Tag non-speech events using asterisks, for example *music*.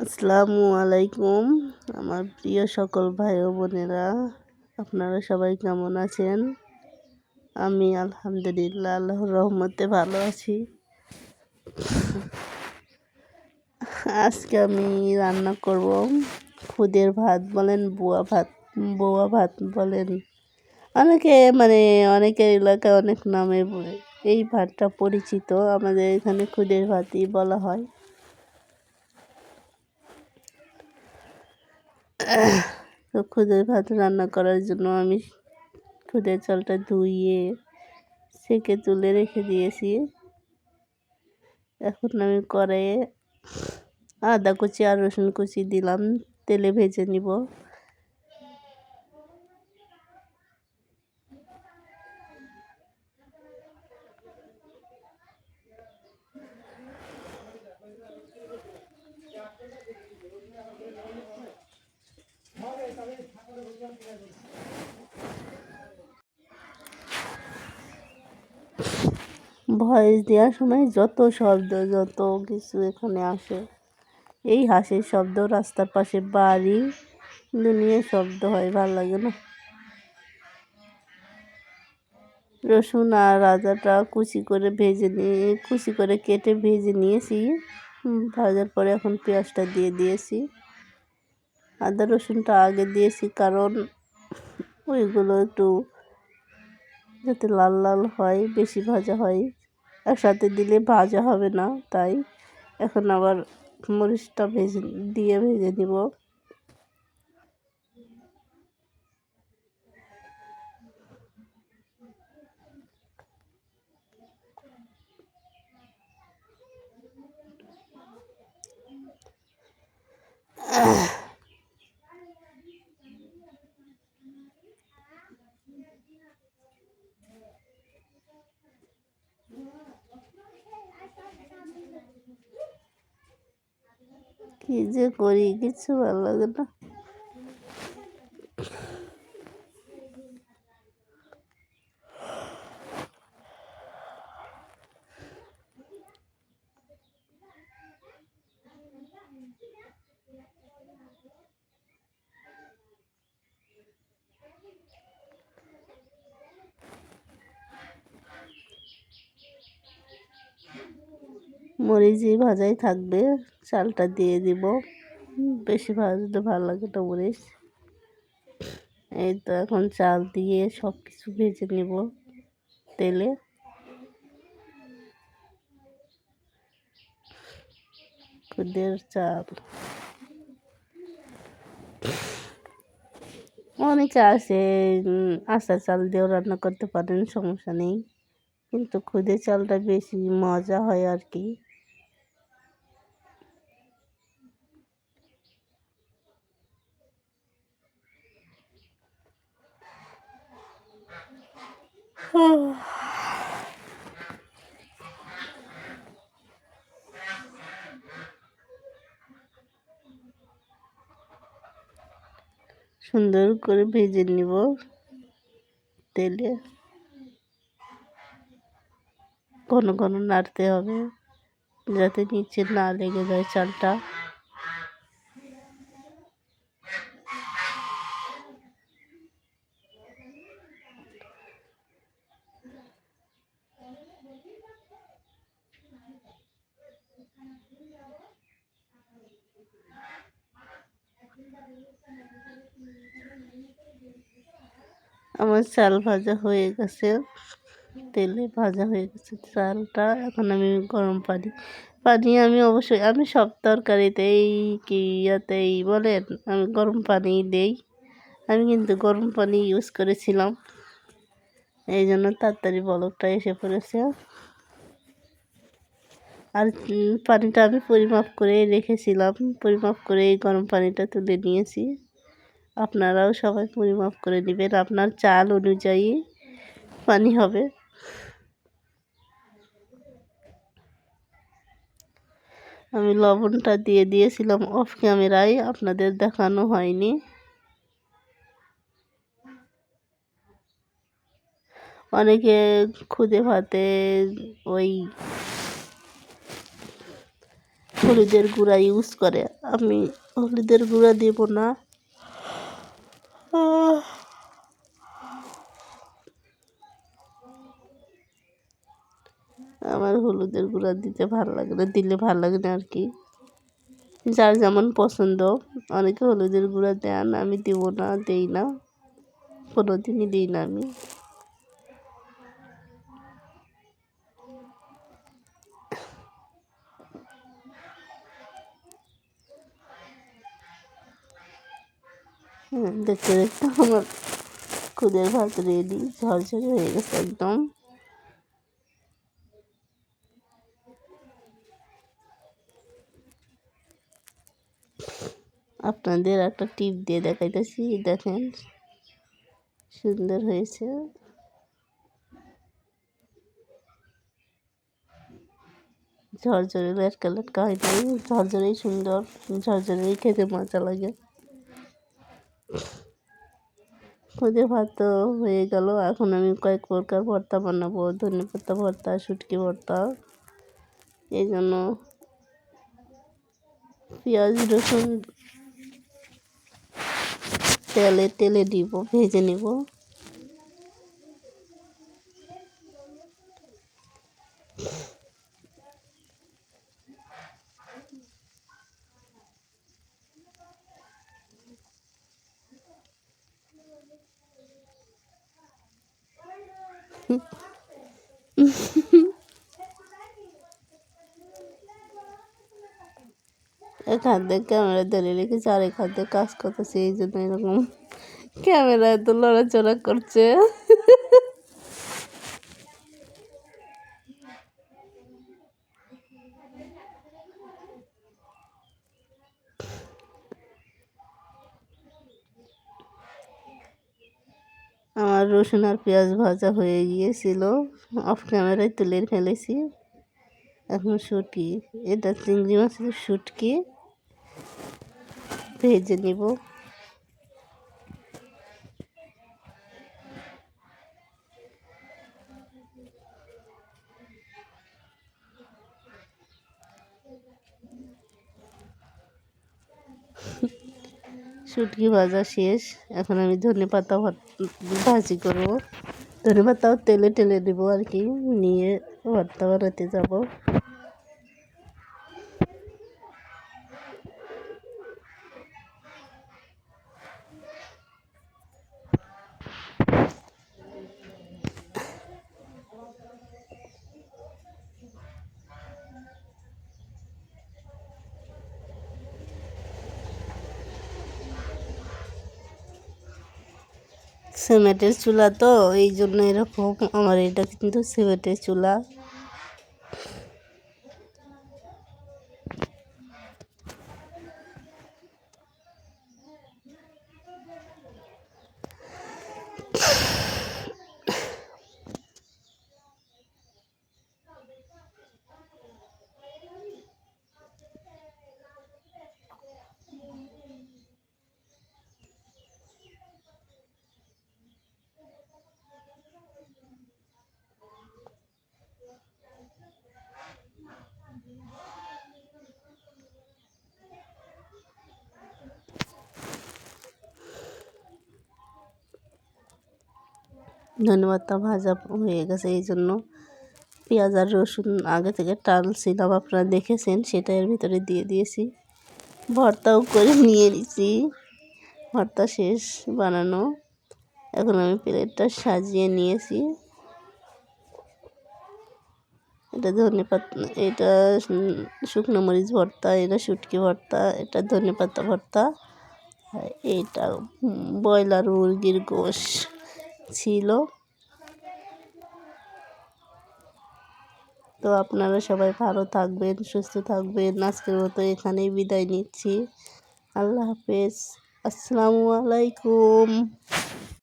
আসসালামু আলাইকুম, আমার প্রিয় সকল ভাই ও বোনেরা, আপনারা সবাই কেমন আছেন? আমি আলহামদুলিল্লাহ, আল্লাহর রহমতে ভালো আছি। আজকে আমি রান্না করব খুদের ভাত বলেন, বুয়া ভাত, বোয়া ভাত বলেন। অনেকে মানে অনেকের এলাকায় অনেক নামে এই ভাতটা পরিচিত, আমাদের এখানে খুদের ভাতই বলা হয়। তো খুদের ভাত রান্না করার জন্য আমি খুদের চালটা ধুইয়ে, সেকে তুলে রেখে দিয়েছি। এখন আমি কড়াইয়ে আদা কুচি আর রসুন কুচি দিলাম, তেলে ভেজে নিব। ভয়েস দেওয়ার সময় যত শব্দ, যত কিছু এখানে আসে, এই হাসির শব্দ, রাস্তার পাশে বাড়ি দুনিয়া শব্দ হয়, ভালো লাগে না। রসুন আর আদাটা কুচি করে ভেজে নিয়ে, কুচি করে কেটে ভেজে নিয়েছি। ভাজার পরে এখন পেঁয়াজটা দিয়ে দিয়েছি। আদা রসুনটা আগে দিয়েছি, কারণ ওইগুলো একটু যাতে লাল লাল হয়, বেশি ভাজা হয়। একসাথে দিলে ভাজা হবে না, তাই এখন আবার মরিচটা ভেজে, দিয়ে ভেজে দিব কি যে করি কিছু ভালো লাগে না। মরিচি ভাজাই থাকবে। চালটা দিয়ে দিব। বেশি ভাজতে ভালো লাগে না মরিচ। এই তো এখন চাল দিয়ে সব কিছু ভেজে নেব তেলে। খুদের চাল। অনেকে আছে আশা চাল দিয়েও রান্না করতে পারেন, সমস্যা নেই। কিন্তু খুদে চালটা বেশি মজা হয় আর কি। *sighs* সুন্দর করে ভেজে নিব তেলে। ঘন ঘন নাড়তে হবে, যাতে নিচে না লেগে যায় চালটা। আমার চাল ভাজা হয়ে গেছে। তেলে ভাজা হয়ে গেছে চালটা। এখন আমি গরম পানি পানি আমি অবশ্যই, আমি সব তরকারিতেই কি ইয়াতেই বলেন, আমি গরম পানি দেই। আমি কিন্তু গরম পানি ইউজ করেছিলাম। এই জন্য তাড়াতাড়ি বলকটা এসে পড়েছে। আর পানিটা আমি পরিমাপ করে রেখেছিলাম, পরিমাপ করে এই গরম পানিটা তুলে নিয়েছি। আপনারাও সবাই পরিমাপ করে নেবেন। আপনার চাল অনুযায়ী পানি হবে। আমি লবণটা দিয়ে দিয়েছিলাম অফ ক্যামেরায় আপনাদের দেখানো হয়নি। অনেকে খুদে ভাতে ওই হলুদের গুঁড়া ইউজ করে। আমি হলুদের গুঁড়া দেব না। আমার হলুদের গুঁড়া দিতে ভালো লাগে না, দিলে ভালো লাগে না আর কি। যার যেমন পছন্দ, অনেকে হলুদের গুঁড়া দেন, আমি দিব না, দেই না। কোনো দিনই দিই না আমি। দেখতে দেখতে আমার খুদের ভাত রেডি ঝরঝরে হয়ে গেছে একদম। আপনাদের একটা টিপ দিয়ে দেখাইতেছি, দেখেন, সুন্দর হয়েছে। ঝরঝরে লেটকা লেটকা হয় ঝরঝরেই সুন্দর, ঝরঝরেই খেতে মজা লাগে। খুদে ভাত তো হয়ে গেল। এখন আমি কয়েক প্রকার ভর্তা বানাবো। ধনে পাতা ভর্তা, শুটকি ভর্তা। এই জন্য পেঁয়াজ, রসুন তেলে তেলে দিব, ভেজে নিব। এক হাত দিয়ে ক্যামেরা ধরে রেখেছে আর এখান থেকে কাজ করতেছে, এই জন্য এরকম ক্যামেরা এত লড়াচড়া করছে। আমার রসুন আর পেঁয়াজ ভাজা হয়ে গিয়েছিল। অফ ক্যামেরায় তুলে ফেলেছি। এখন শুটকি। এটা চিংড়ি মাছের শুটকি। ভেজে নিব। শুটকি ভাজা শেষ। এখন আমি ধনে পাতা ভাজি করব। ধনে পাতাও তেলে টেলে দেবো আর কি। নিয়ে ভর্তা বানাতে যাব। সিমেন্টের চুলা তো এই জন্য এরকম আমার এটা কিন্তু সিমেন্টের চুলা। ধনেপাতা ভাজা হয়ে গেছে এই জন্য। পেঁয়াজ আর রসুন আগে থেকে টালছিলাম আপনারা দেখেছেন সেটা এর ভিতরে দিয়ে দিয়েছি। ভর্তাও করে নিয়ে নিছি। ভর্তা শেষ বানানো। এখন আমি প্লেটটা সাজিয়ে নিয়েছি। এটা ধনে পাতা এটা শুকনো মরিচ ভর্তা, এটা শুটকি ভর্তা, এটা ধনে পাতা ভর্তা এটা ব্রয়লার মুরগির গোশ। ছিল। তো আপনারা সবাই ভালো থাকবেন, সুস্থ থাকবেন। আজকের মতো এখানেই বিদায় নিচ্ছি। আল্লাহ হাফেজ। আসসালামু আলাইকুম।